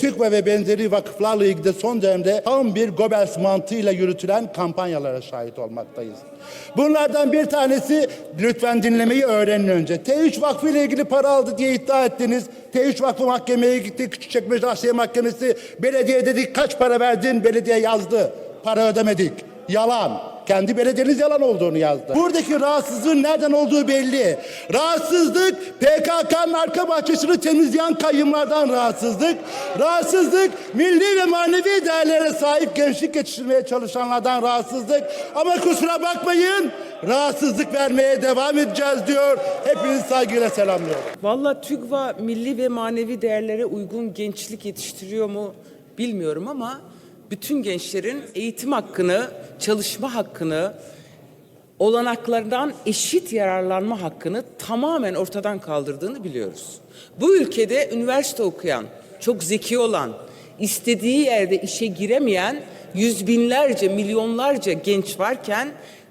TÜKVA ve benzeri vakıflarla ilgili son dönemde tam bir Goebbels mantığıyla yürütülen kampanyalara şahit olmaktayız. Bunlardan bir tanesi lütfen dinlemeyi öğrenin önce. T3 Vakfı ile ilgili para aldı diye iddia ettiniz. T3 Vakfı mahkemeye gitti. Küçükçekmece Asya Mahkemesi belediye dedik kaç para verdin? Belediye yazdı. Para ödemedik. Yalan. Kendi belediyeniz yalan olduğunu yazdı. Buradaki rahatsızlığın nereden olduğu belli. Rahatsızlık PKK'nın arka bahçesini temizleyen kayyımlardan rahatsızlık. Rahatsızlık milli ve manevi değerlere sahip gençlik yetiştirmeye çalışanlardan rahatsızlık. Ama kusura bakmayın rahatsızlık vermeye devam edeceğiz diyor. Hepinizi saygıyla selamlıyorum. Valla TÜGVA milli ve manevi değerlere uygun gençlik yetiştiriyor mu bilmiyorum ama bütün gençlerin eğitim hakkını, çalışma hakkını, olanaklardan eşit yararlanma hakkını tamamen ortadan kaldırdığını biliyoruz. Bu ülkede üniversite okuyan, çok zeki olan, istediği yerde işe giremeyen yüz binlerce, milyonlarca genç varken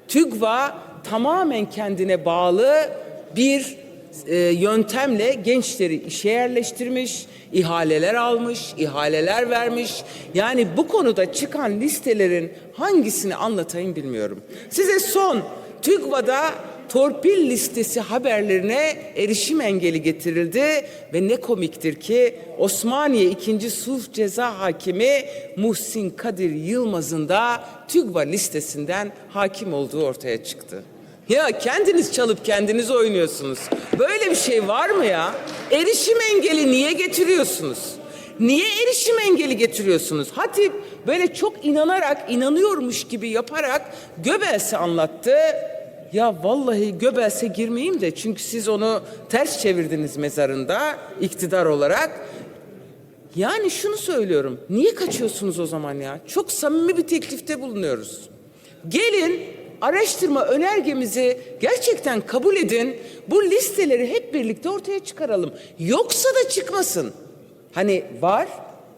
TÜGVA tamamen kendine bağlı bir e, yöntemle gençleri işe yerleştirmiş, ihaleler almış, ihaleler vermiş. Yani bu konuda çıkan listelerin hangisini anlatayım bilmiyorum. Size son TÜGVA'da torpil listesi haberlerine erişim engeli getirildi ve ne komiktir ki Osmaniye 2. Sulh Ceza Hakimi Muhsin Kadir Yılmaz'ın da TÜGVA listesinden hakim olduğu ortaya çıktı. Ya kendiniz çalıp kendiniz oynuyorsunuz. Böyle bir şey var mı ya? Erişim engeli niye getiriyorsunuz? Niye erişim engeli getiriyorsunuz? Hatip böyle çok inanarak, inanıyormuş gibi yaparak Göbels'i anlattı. Ya vallahi Göbels'e girmeyeyim de çünkü siz onu ters çevirdiniz mezarında iktidar olarak. Yani şunu söylüyorum. Niye kaçıyorsunuz o zaman ya? Çok samimi bir teklifte bulunuyoruz. Gelin araştırma önergemizi gerçekten kabul edin. Bu listeleri hep birlikte ortaya çıkaralım. Yoksa da çıkmasın. Hani var.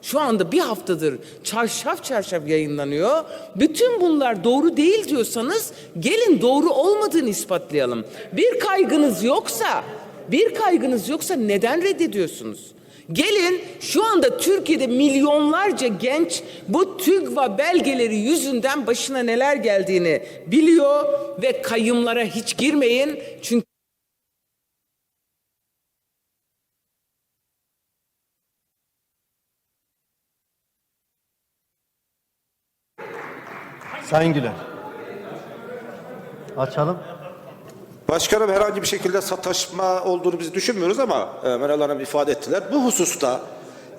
Şu anda bir haftadır çarşaf çarşaf yayınlanıyor. Bütün bunlar doğru değil diyorsanız gelin doğru olmadığını ispatlayalım. Bir kaygınız yoksa, bir kaygınız yoksa neden reddediyorsunuz? Gelin şu anda Türkiye'de milyonlarca genç bu TÜGVA belgeleri yüzünden başına neler geldiğini biliyor ve kayımlara hiç girmeyin. Çünkü Sayın Güler. Açalım. Başkanım herhangi bir şekilde sataşma olduğunu biz düşünmüyoruz ama e, Meral Hanım ifade ettiler. Bu hususta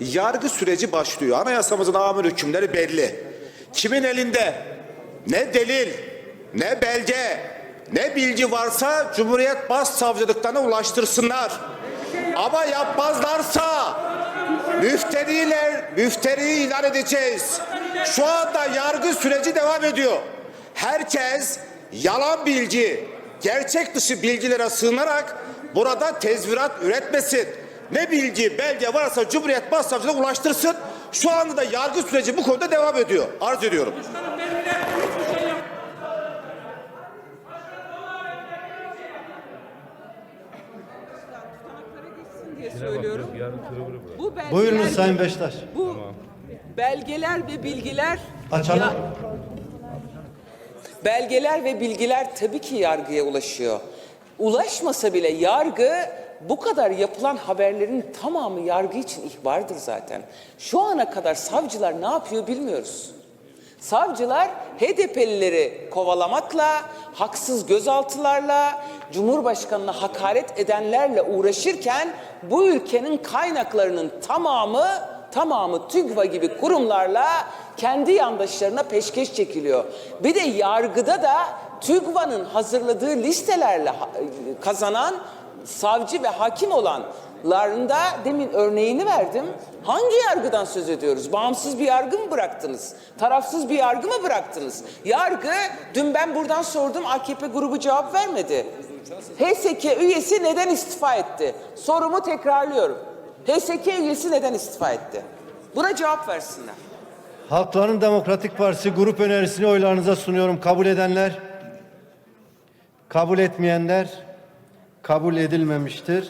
yargı süreci başlıyor. Anayasamızın amir hükümleri belli. Kimin elinde ne delil, ne belge, ne bilgi varsa Cumhuriyet Başsavcılıklarına ulaştırsınlar. Ama yapmazlarsa müfteriler, müfteriyi ilan edeceğiz. Şu anda yargı süreci devam ediyor. Herkes yalan bilgi, gerçek dışı bilgilere sığınarak burada tezvirat üretmesin. Ne bilgi, belge varsa Cumhuriyet Başsavcılığına ulaştırsın. Şu anda da yargı süreci bu konuda devam ediyor. Arz ediyorum. diye söylüyorum. Bu belgeler, Buyurunuz Sayın Beştaş. Bu belgeler ve bilgiler Açalım. Ya- belgeler ve bilgiler tabii ki yargıya ulaşıyor. Ulaşmasa bile yargı bu kadar yapılan haberlerin tamamı yargı için ihbardır zaten. Şu ana kadar savcılar ne yapıyor bilmiyoruz. Savcılar HDP'lileri kovalamakla, haksız gözaltılarla, Cumhurbaşkanına hakaret edenlerle uğraşırken bu ülkenin kaynaklarının tamamı tamamı TÜGVA gibi kurumlarla kendi yandaşlarına peşkeş çekiliyor. Bir de yargıda da TÜGVA'nın hazırladığı listelerle kazanan savcı ve hakim olanlarında demin örneğini verdim. Hangi yargıdan söz ediyoruz? Bağımsız bir yargı mı bıraktınız? Tarafsız bir yargı mı bıraktınız? Yargı, dün ben buradan sordum AKP grubu cevap vermedi. HSK üyesi neden istifa etti? Sorumu tekrarlıyorum. HSK üyesi neden istifa etti? Buna cevap versinler. Halkların Demokratik Partisi grup önerisini oylarınıza sunuyorum. Kabul edenler, kabul etmeyenler kabul edilmemiştir.